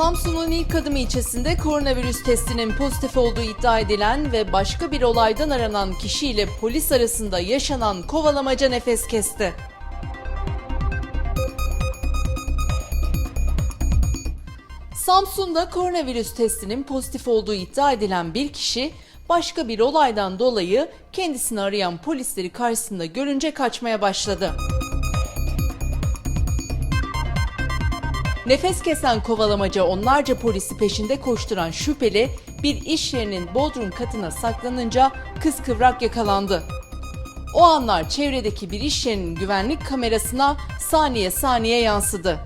Samsun'un ilk adım ilçesinde koronavirüs testinin pozitif olduğu iddia edilen ve başka bir olaydan aranan kişiyle polis arasında yaşanan kovalamaca nefes kesti. Samsun'da koronavirüs testinin pozitif olduğu iddia edilen bir kişi başka bir olaydan dolayı kendisini arayan polisleri karşısında görünce kaçmaya başladı. Nefes kesen kovalamaca onlarca polisi peşinde koşturan şüpheli bir iş yerinin bodrum katına saklanınca kıskıvrak yakalandı. O anlar çevredeki bir iş yerinin güvenlik kamerasına saniye saniye yansıdı.